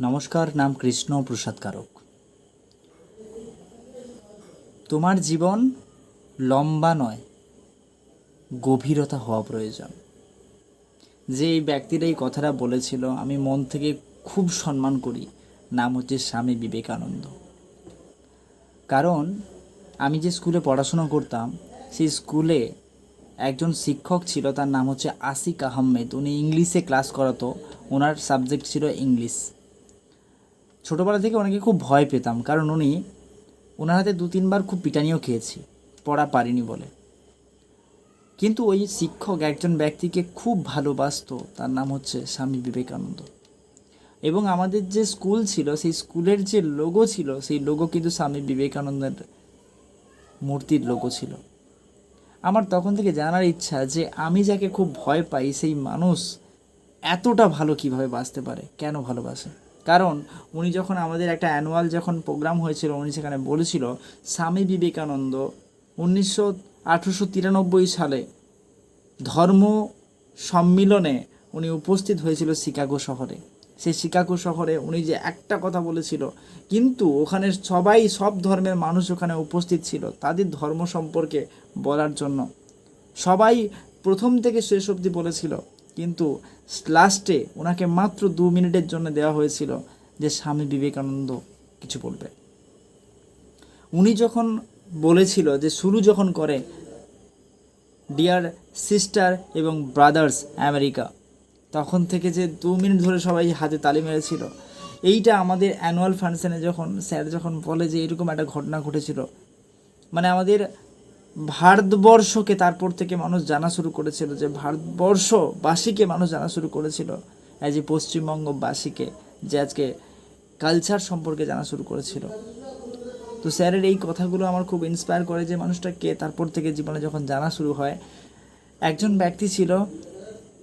নমস্কার, নাম কৃষ্ণ প্রসাদ কারক। তোমার জীবন লম্বা নয়, গভীরতা হওয়া প্রয়োজন। যে এই ব্যক্তিটা এই কথাটা বলেছিল, আমি মন থেকে খুব সম্মান করি, নাম হচ্ছে স্বামী বিবেকানন্দ। কারণ, আমি যে স্কুলে পড়াশোনা করতাম, সেই স্কুলে একজন শিক্ষক ছিল, তার নাম হচ্ছে আসিক আহমেদ। উনি ইংলিশে ক্লাস করাতো, ওনার সাবজেক্ট ছিল ইংলিশ। ছোটোবেলা থেকে ওনাকে খুব ভয় পেতাম, কারণ উনি ওনার হাতে দু তিনবার খুব পিটানিও খেয়েছি, পড়া পারিনি বলে। কিন্তু ওই শিক্ষক একজন ব্যক্তিকে খুব ভালোবাসতো, তার নাম হচ্ছে স্বামী বিবেকানন্দ। এবং আমাদের যে স্কুল ছিল, সেই স্কুলের যে লোগো ছিল, সেই লোগো কিন্তু স্বামী বিবেকানন্দের মূর্তির লোগো ছিল। আমার তখন থেকে জানার ইচ্ছা যে আমি যাকে খুব ভয় পাই, সেই মানুষ এতটা ভালো কীভাবে বাঁচতে পারে, কেন ভালোবাসে? কারণ উনি যখন আমাদের একটা অ্যানুয়াল যখন প্রোগ্রাম হয়েছিল, উনি সেখানে বলেছিল, স্বামী বিবেকানন্দ উনিশশো আঠেরোশো তিরানব্বই সালে ধর্ম সম্মিলনে উনি উপস্থিত হয়েছিল শিকাগো শহরে। সেই শিকাগো শহরে উনি যে একটা কথা বলেছিল, কিন্তু ওখানে সবাই, সব ধর্মের মানুষ ওখানে উপস্থিত ছিল তাদের ধর্ম সম্পর্কে বলার জন্য। সবাই প্রথম থেকে শেষ অবধি বলেছিল, কিন্তু লাস্টে ওনাকে মাত্র দু মিনিটের জন্য দেওয়া হয়েছিল যে স্বামী বিবেকানন্দ কিছু বলবে। উনি যখন বলেছিল যে শুরু যখন করে ডিয়ার সিস্টার এবং ব্রাদার্স আমেরিকা তখন থেকে যে দু মিনিট ধরে সবাই হাতে তালি মেরেছিল। এইটা আমাদের অ্যানুয়াল ফাংশানে যখন স্যার যখন বলে যে এরকম একটা ঘটনা ঘটেছিল মানে আমাদের ভারতবর্ষকে তারপর থেকে মানুষ জানা শুরু করেছিল যে ভারতবর্ষবাসীকে মানুষ জানা শুরু করেছিল। অ্যাজ এ পশ্চিমবঙ্গবাসীকে যে আজকে কালচার সম্পর্কে জানা শুরু করেছিল। তো স্যারের এই কথাগুলো আমার খুব ইন্সপায়ার করে যে মানুষটাকে তারপর থেকে জীবনে যখন জানা শুরু হয়, একজন ব্যক্তি ছিল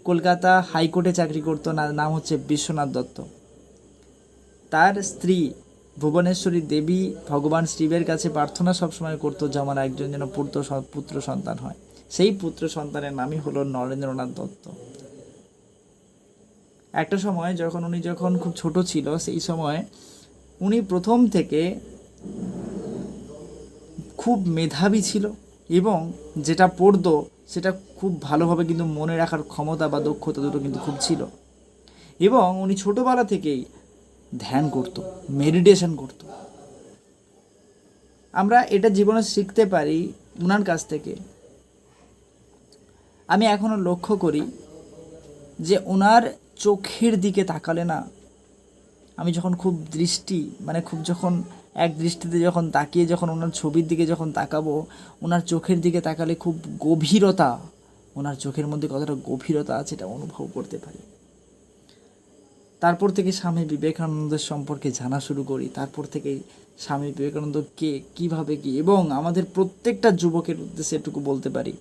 কলকাতা হাইকোর্টে চাকরি করতো, না, নাম হচ্ছে বিশ্বনাথ দত্ত। তার স্ত্রী ভুবনেশ্বরী দেবী ভগবান শিবের কাছে প্রার্থনা সবসময় করতো যে আমার একজন যেন পুত্র পুত্র সন্তান হয়। সেই পুত্র সন্তানের নামই হলো নরেন্দ্রনাথ দত্ত। একটা সময় যখন উনি যখন খুব ছোট ছিল, সেই সময় উনি প্রথম থেকে খুব মেধাবী ছিল এবং যেটা পড়তো সেটা খুব ভালোভাবে কিন্তু মনে রাখার ক্ষমতা বা দক্ষতা দুটো কিন্তু খুব ছিল। এবং উনি ছোটোবেলা থেকেই ধ্যান করত মেডিটেশন করত। আমরা এটা জীবনে শিখতে পারি ওনার কাছ থেকে। আমি এখনও লক্ষ্য করি যে ওনার চোখের দিকে তাকালে না, আমি যখন খুব দৃষ্টি মানে খুব যখন এক দৃষ্টিতে যখন তাকিয়ে যখন ওনার ছবির দিকে যখন তাকাবো ওনার চোখের দিকে তাকালে খুব গভীরতা ওনার চোখের মধ্যে কতটা গভীরতা আছে এটা অনুভব করতে পারি। তারপর থেকে স্বামী বিবেকানন্দের সম্পর্কে জানা শুরু করি, তারপর থেকে স্বামী বিবেকানন্দ কে, কীভাবে কী, এবং আমাদের প্রত্যেকটা যুবকের উদ্দেশ্যে এটুকু বলতে পারি,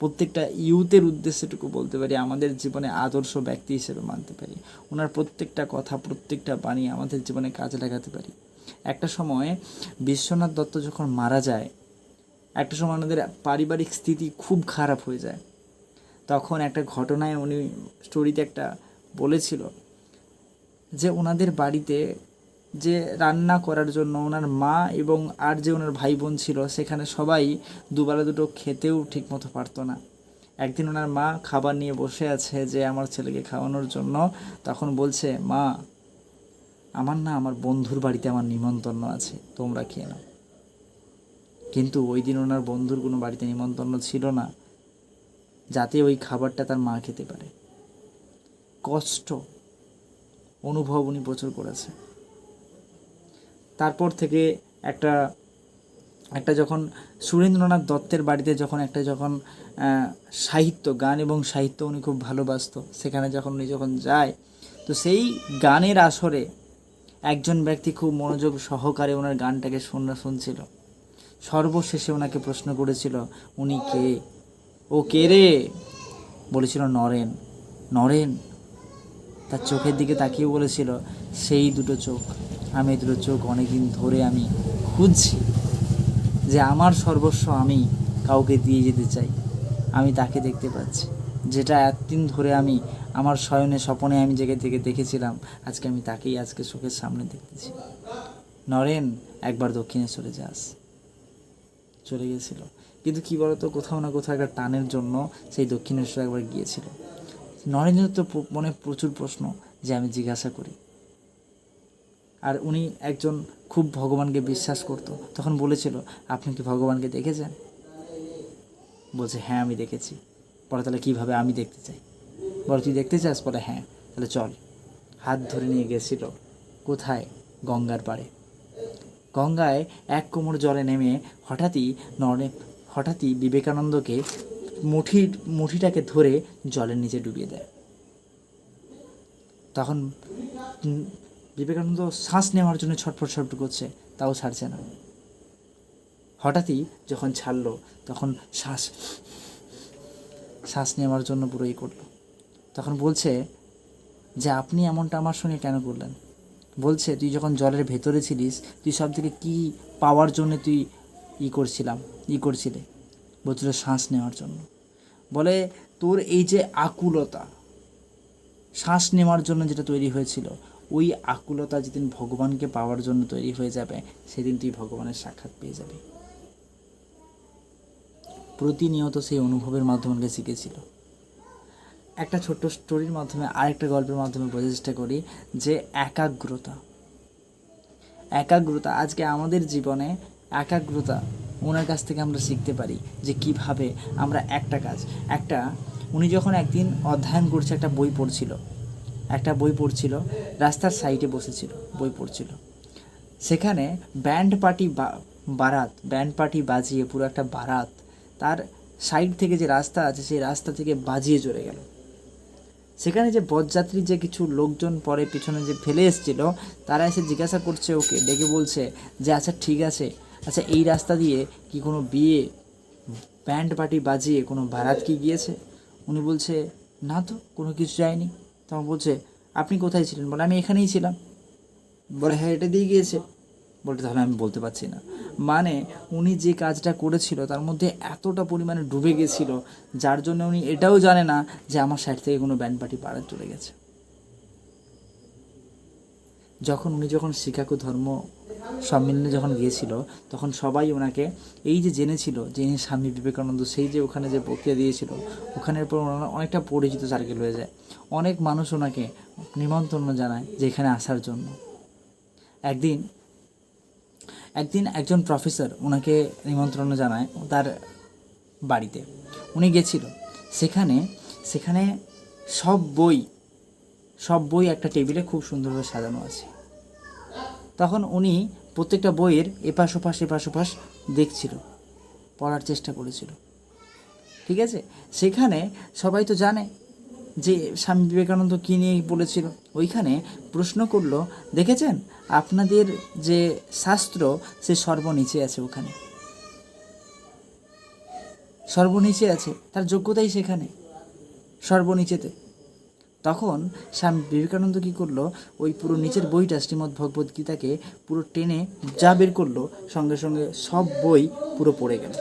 প্রত্যেকটা ইউথের উদ্দেশ্যে এটুকু বলতে পারি, আমাদের জীবনে আদর্শ ব্যক্তি হিসেবে মানতে পারি, ওনার প্রত্যেকটা কথা, প্রত্যেকটা বাণী আমাদের জীবনে কাজে লাগাতে পারি। একটা সময় বিশ্বনাথ দত্ত যখন মারা যায়, একটা সময় ওনাদের পারিবারিক স্থিতি খুব খারাপ হয়ে যায়, তখন একটা ঘটনায় উনি স্টোরিতে একটা বলেছিল যে ওনাদের বাড়িতে যে রান্না করার জন্য ওনার মা এবং আর যে ওনার ভাই বোন ছিল, সেখানে সবাই দুবেলা দুটো খেতেও ঠিকমতো পারতো না। একদিন ওনার মা খাবার নিয়ে বসে আছে যে আমার ছেলেকে খাওয়ানোর জন্য। তখন বলছে, মা, আমার না আমার বন্ধুর বাড়িতে আমার নিমন্ত্রণ আছে, তোমরা খেয়ে নাও। কিন্তু ওই দিন ওনার বন্ধুর কোনো বাড়িতে নিমন্ত্রণ ছিল না, যাতে ওই খাবারটা তার মা খেতে পারে। কষ্ট অনুভব উনি প্রচুর করেছে। তারপর থেকে একটা একটা যখন সুরেন্দ্রনাথ দত্তের বাড়িতে যখন একটা যখন সাহিত্য, গান এবং সাহিত্য উনি খুব ভালোবাসত, সেখানে যখন উনি যখন যায়, তো সেই গানের আসরে একজন ব্যক্তি খুব মনোযোগ সহকারে ওনার গানটাকে শোনা, শুনছিল। সর্বশেষে ওনাকে প্রশ্ন করেছিল, উনি কে? ও কে রে? বলেছিল, নরেন। নরেন? তার চোখের দিকে তাকিয়ে বলেছিল, সেই দুটো চোখ। আমি এই দুটো চোখ অনেকদিন ধরে আমি খুঁজছি যে আমার সর্বস্ব আমি কাউকে দিয়ে যেতে চাই। আমি তাকে দেখতে পাচ্ছি। যেটা এতদিন ধরে আমি আমার শয়নে স্বপনে আমি জেগে থেকে দেখেছিলাম, আজকে আমি তাকেই আজকে চোখের সামনে দেখতেছি। নরেন, একবার দক্ষিণে চলে যাস। চলে গিয়েছিল কিন্তু কি বলতো, কোথাও না কোথাও একটা টানের জন্য সেই দক্ষিণেশ্বর একবার গিয়েছিল। নরেন্দ্র তো মনে প্রচুর প্রশ্ন যে আমি জিজ্ঞাসা করি। আর উনি একজন খুব ভগবানকে বিশ্বাস করতো। তখন বলেছিল, আপনি কি ভগবানকে দেখেছেন? বলছে হ্যাঁ আমি দেখেছি। পরে তাহলে কীভাবে আমি দেখতে চাই? বলে, তুই দেখতে চাস? বলে হ্যাঁ। তাহলে চল। হাত ধরে নিয়ে গেছিল। কোথায়? গঙ্গার পাড়ে। গঙ্গায় এক কোমর জলে নেমে হঠাৎই নরে হঠাৎই বিবেকানন্দকে মুঠি, মুঠিটাকে ধরে জলের নিচে ডুবিয়ে দেয়। তখন বিবেকানন্দ শ্বাস নেওয়ার জন্য ছটফট ছটফট করছে, তাও ছাড়ছে না। হঠাৎই যখন ছাড়লো, তখন শ্বাস শ্বাস নেওয়ার জন্য পুরো ই করল। তখন বলছে, যে আপনি এমনটা আমার সঙ্গে কেন করলেন? বলছে, তুই যখন জলের ভেতরে ছিলিস, তুই সব থেকে কী পাওয়ার জন্য তুই ই করছিলাম, ই করছিলে? বলছিল শ্বাস নেওয়ার জন্য। বলে, তোর এই যে আকুলতা, শ্বাস নেওয়ার জন্য যেটা তৈরি হয়েছিল, ওই আকুলতা যেদিন ভগবানকে পাওয়ার জন্য তৈরি হয়ে যাবে, সেদিন তুই ভগবানের সাক্ষাৎ পেয়ে যাবি। প্রতিনিয়ত সেই অনুভবের মাধ্যমে আমাকে শিখেছিল। একটা ছোট্ট স্টোরির মাধ্যমে, আরেকটা গল্পের মাধ্যমে বোঝার চেষ্টা করি যে একাগ্রতা একাগ্রতা আজকে আমাদের জীবনে একাগ্রতা ওনার কাছ থেকে আমরা শিখতে পারি যে কীভাবে আমরা একটা কাজ, একটা, উনি যখন একদিন অধ্যয়ন করছে একটা বই পড়ছিল, একটা বই পড়ছিল, রাস্তার সাইডে বসেছিল, বই পড়ছিল। সেখানে ব্যান্ড পার্টি বারাত ব্যান্ড পার্টি বাজিয়ে পুরো একটা বারাত, তার সাইড থেকে যে রাস্তা আছে, সেই রাস্তা থেকে বাজিয়ে চলে গেল। সেখানে যে বরযাত্রী যে কিছু লোকজন পরে পিছনে যে ফেলে এসেছিল, তারা এসে জিজ্ঞাসা করছে ওকে, ডেকে বলছে যে আচ্ছা ঠিক আছে। আচ্ছা এই রাস্তা দিয়ে কি কোনো বিয়ে ব্যান্ড পার্টি বাজিয়ে কোনো বারাত কি গিয়েছে? উনি বলছে, না তো, কোনো কিছু যায়নি। তখন বলছে, আপনি কোথায় ছিলেন? বলে, আমি এখানেই ছিলাম। বলে হ্যাঁ এটা দিয়ে গিয়েছে। বলতে তাহলে আমি বলতে পারছি না। মানে উনি যে কাজটা করেছিল, তার মধ্যে এতটা পরিমাণে ডুবে গেছিল, যার জন্য উনি এটাও জানে না যে আমার সাইড থেকে কোনো ব্যান্ড পার্টি পাড়া চলে গেছে। যখন উনি যখন শিকাগো ধর্ম সম্মেলনে যখন গিয়েছিল, তখন সবাই ওনাকে এই যে জেনেছিল যে স্বামী বিবেকানন্দ, সেই যে ওখানে যে বক্তৃতা দিয়েছিল, ওখানের পর ওনার অনেকটা পরিচিত সার্কেল হয়ে যায়। অনেক মানুষ ওনাকে নিমন্ত্রণ জানায় যে এখানে আসার জন্য। একদিন একদিন একজন প্রফেসর ওনাকে নিমন্ত্রণ জানায় তার বাড়িতে। উনি গেছিল। সেখানে সেখানে সব বই সব বই একটা টেবিলে খুব সুন্দরভাবে সাজানো আছে। তখন উনি প্রত্যেকটা বইয়ের এপাশ ওপাশ এপাশ ওপাশ দেখছিল, পড়ার চেষ্টা করেছিল। ঠিক আছে? সেখানে সবাই তো জানে যে স্বামী বিবেকানন্দ কী নিয়ে বলেছিল। ওইখানে প্রশ্ন করল, দেখেছেন? আপনাদের যে শাস্ত্র, সে সর্বনিচে আছে ওখানে। সর্বনিচে আছে। তার যোগ্যতাই সেখানে। সর্বনিচেতে। তখন স্বামী বিবেকানন্দ কী করল? ওই পুরো নিচের বইটা শ্রীমদ্ ভগবদ্ গীতাকে পুরো টেনে যা বের করল, সঙ্গে সঙ্গে সব বই পুরো পড়ে গেল।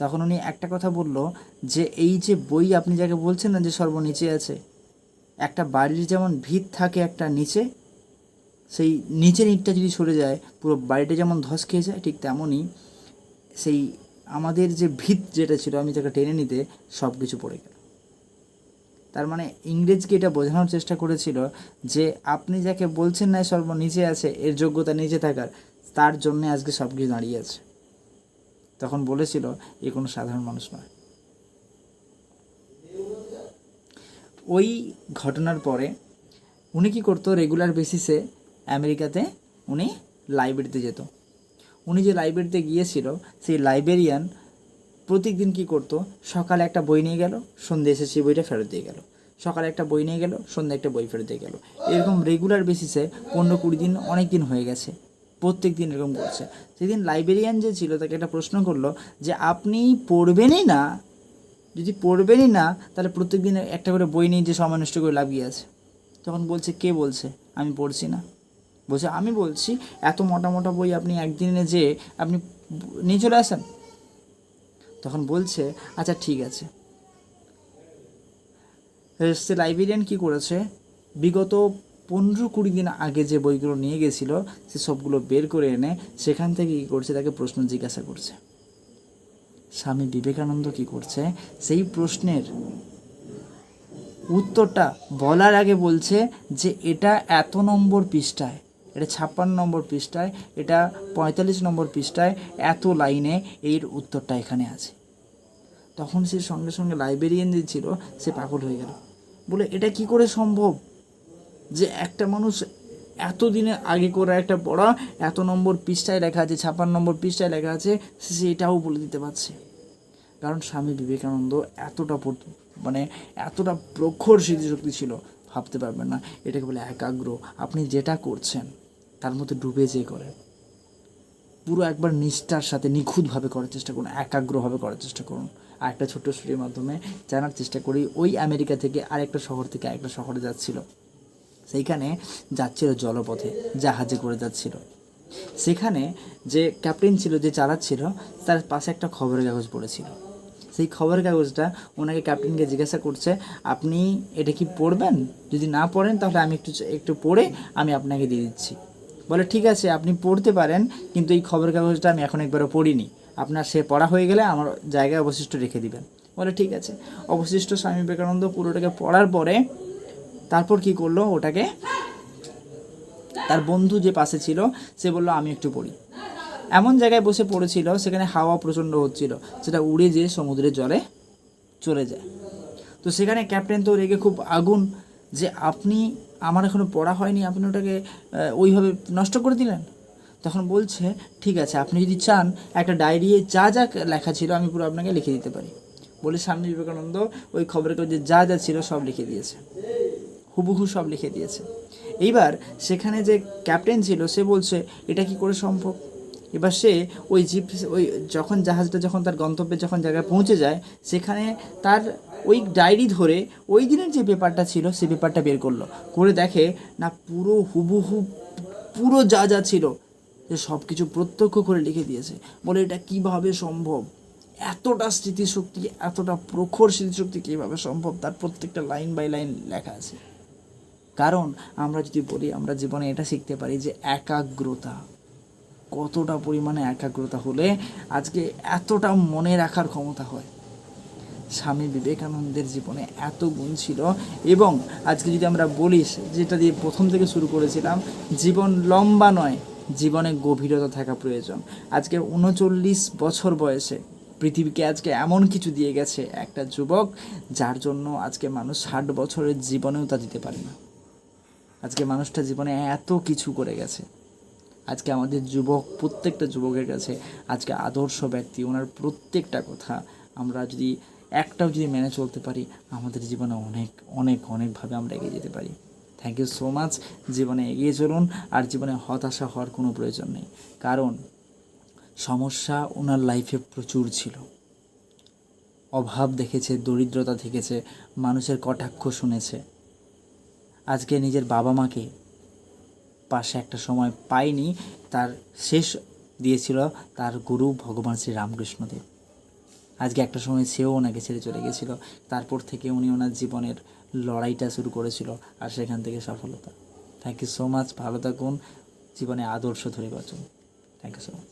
তখন উনি একটা কথা বলল যে, এই যে বই আপনি যাকে বলছেন না যে সর্বনিচে আছে, একটা বাড়ির যেমন ভিত থাকে একটা নিচে, সেই নিচের ইটটা যদি সরে যায়, পুরো বাড়িটা যেমন ধস খেয়ে যায়, ঠিক তেমনই সেই আমাদের যে ভিত যেটা ছিল, আমি যাকে টেনে নিতে সব কিছু পড়ে গেল। তার মানে ইংরেজকে এটা বোঝানোর চেষ্টা করেছিল যে আপনি যাকে বলছেন না সর্ব নিচে আছে, এর যোগ্যতা নিচে থাকার, তার জন্যে আজকে সব কিছু দাঁড়িয়ে আছে। তখন বলেছিল, এ কোনো সাধারণ মানুষ নয়। ওই ঘটনার পরে উনি কি করতো রেগুলার বেসিসে আমেরিকাতে উনি লাইব্রেরিতে যেত। উনি যে লাইব্রেরিতে গিয়েছিল, সেই লাইব্রেরিয়ান প্রত্যেকদিন কি করতো? সকালে একটা বই নিয়ে গেল, সন্ধ্যে এসে সেই বইটা ফেরত দিয়ে গেল। সকালে একটা বই নিয়ে গেল, সন্ধ্যে একটা বই ফেরত দিয়ে গেল। এরকম রেগুলার বেসিসে পনেরো কুড়ি দিন অনেক দিন হয়ে গেছে। প্রত্যেক দিন এরকম করছে। সেদিন লাইব্রেরিয়ান যে ছিল তাকে একটা প্রশ্ন করল যে, আপনি পড়বেনই না? যদি পড়বেনই না, তাহলে প্রত্যেক দিন একটা করে বই নিয়ে যে সময় নষ্ট করে লাভ কি আছে? তখন বলছে, কে বলছে? আমি পড়ছি না। বলছে, আমি বলছি, এত মোটা মোটা বই আপনি একদিনে যে আপনি নিয়ে চলে আসেন? তখন বলছে আচ্ছা ঠিক আছে। সে লাইব্রেরিয়ান কি করেছে? বিগত পনেরো কুড়ি দিন আগে যে বইগুলো নিয়ে গেছিল, সে সবগুলো বের করে এনে সেখান থেকে কী করছে, তাকে প্রশ্ন জিজ্ঞাসা করছে। স্বামী বিবেকানন্দ কি করছে? সেই প্রশ্নের উত্তরটা বলার আগে বলছে যে, এটা এত নম্বর পৃষ্ঠায় এটা ছাপ্পান্ন নম্বর পৃষ্ঠায়, এটা পঁয়তাল্লিশ নম্বর পৃষ্ঠায় এত লাইনে এর উত্তরটা এখানে আছে। তখন সে সঙ্গে সঙ্গে লাইব্রেরিয়ান যে ছিল, সে পাগল হয়ে গেল। বলে, এটা কি করে সম্ভব যে একটা মানুষ এত দিনের আগে করে একটা পড়া, এত নম্বর পৃষ্ঠায় লেখা আছে, ছাপ্পান্ন নম্বর পৃষ্ঠায় লেখা আছে, সে এটাও বলে দিতে পারছে? কারণ স্বামী বিবেকানন্দ এতটা মানে এতটা প্রখর স্মৃতিশক্তি ছিল, ভাবতে পারবেন না। এটাকে বলে একাগ্র। আপনি যেটা করছেন তার মধ্যে ডুবে যেয়ে করে। পুরো একবার নিষ্ঠার সাথে নিখুঁতভাবে করার চেষ্টা করুন, একাগ্রভাবে করার চেষ্টা করুন। আর একটা ছোট্ট স্টোরির মাধ্যমে জানার চেষ্টা করি, ওই আমেরিকা থেকে আরেকটা শহর থেকে আরেকটা শহরে যাচ্ছিল। সেইখানে যাচ্ছিল জলপথে, জাহাজে করে যাচ্ছিল। সেখানে যে ক্যাপ্টেন ছিল, যে চালাচ্ছিল, তার পাশে একটা খবরের কাগজ পড়েছিল। সেই খবরের কাগজটা ওনাকে ক্যাপ্টেনকে জিজ্ঞাসা করছে, আপনি এটা কি পড়বেন? যদি না পড়েন তাহলে আমি একটু একটু পড়ে আমি আপনাকে দিয়ে দিচ্ছি। বলে, ঠিক আছে, আপনি পড়তে পারেন, কিন্তু এই খবরের কাগজটা আমি এখন একবারও পড়িনি। আপনার সে পড়া হয়ে গেলে আমার জায়গায় অবশিষ্ট রেখে দিবেন। বলে, ঠিক আছে। অবশিষ্ট স্বামী বিবেকানন্দ পুরোটাকে পড়ার পরে তারপর কি করল? ওটাকে তার বন্ধু যে পাশে ছিল, সে বলল, আমি একটু পড়ি। এমন জায়গায় বসে পড়েছিল, সেখানে হাওয়া প্রচণ্ড হচ্ছিল। সেটা উড়ে যেয়ে সমুদ্রের জলে চলে যায়। তো সেখানে ক্যাপ্টেন তো রেগে খুব আগুন যে, আপনি আমার এখনও পড়া হয়নি, আপনি ওটাকে ওইভাবে নষ্ট করে দিলেন? তখন বলছে, ঠিক আছে, আপনি যদি চান, একটা ডায়েরি যা যা লেখা ছিল, আমি পুরো আপনাকে লিখে দিতে পারি। বলে স্বামী বিবেকানন্দ ওই খবরের কাগজে যা যা ছিল সব লিখে দিয়েছে। হুবহু সব লিখে দিয়েছে। এইবার সেখানে যে ক্যাপ্টেন ছিল, সে বলছে, এটা কি করে সম্ভব? এবার সে ওই জিপ, ওই যখন জাহাজটা যখন তার গন্তব্যে যখন জায়গায় পৌঁছে যায়, সেখানে তার ওই ডায়েরি ধরে ওই দিনের যে পেপারটা ছিল, সে পেপারটা বের করল। করে দেখে, না, পুরো হুবহু, পুরো যা যা ছিল যে সব কিছু প্রত্যক্ষ করে লিখে দিয়েছে। বলে, এটা কীভাবে সম্ভব? এতটা স্মৃতিশক্তি, এতটা প্রখর স্মৃতিশক্তি কীভাবে সম্ভব? তার প্রত্যেকটা লাইন বাই লাইন লেখা আছে। কারণ, আমরা যদি বলি, আমরা জীবনে এটা শিখতে পারি যে একাগ্রতা, কতটা পরিমাণে একাগ্রতা হলে আজকে এতটা মনে রাখার ক্ষমতা হয়। স্বামী বিবেকানন্দের জীবনে এত গুণ ছিল এবং আজকে যদি আমরা বলিস যেটা দিয়ে প্রথম থেকে শুরু করেছিলাম, জীবন লম্বা নয়, জীবনে গভীরতা থাকা প্রয়োজন। আজকে উনচল্লিশ বছর বয়সে পৃথিবীকে আজকে এমন কিছু দিয়ে গেছে একটা যুবক, যার জন্য আজকে মানুষ ষাট বছরের জীবনেও তা দিতে পারে না। আজকে মানুষটা জীবনে এত কিছু করে গেছে। আজকে আমাদের যুবক, প্রত্যেকটা যুবকের কাছে আজকে আদর্শ ব্যক্তি, ওনার প্রত্যেকটা কথা আমরা যদি একটাও যদি মেনে চলতে পারি, আমাদের জীবনে অনেক অনেক, অনেকভাবে আমরা এগিয়ে যেতে পারি। থ্যাংক ইউ সো মাচ জীবনে এগিয়ে চলুন, আর জীবনে হতাশা হওয়ার কোনো প্রয়োজন নেই। কারণ, সমস্যা ওনার লাইফে প্রচুর ছিল। অভাব দেখেছে, দরিদ্রতা দেখেছে মানুষের কটাক্ষ শুনেছে। আজকে নিজের বাবা মাকে পাশে একটা সময় পায়নি তার শেষ দিয়েছিল তার গুরু ভগবান শ্রী রামকৃষ্ণদেব। আজকে একটা সময় সেও ওনাকে ছেড়ে চলে গেছিল। তারপর থেকে উনি ওনার জীবনের লড়াইটা শুরু করেছিল আর সেখান থেকে সফলতা। থ্যাংক ইউ সো মাচ ভালো থাকুন, জীবনে আদর্শ ধরে বাঁচুন। Thank you so much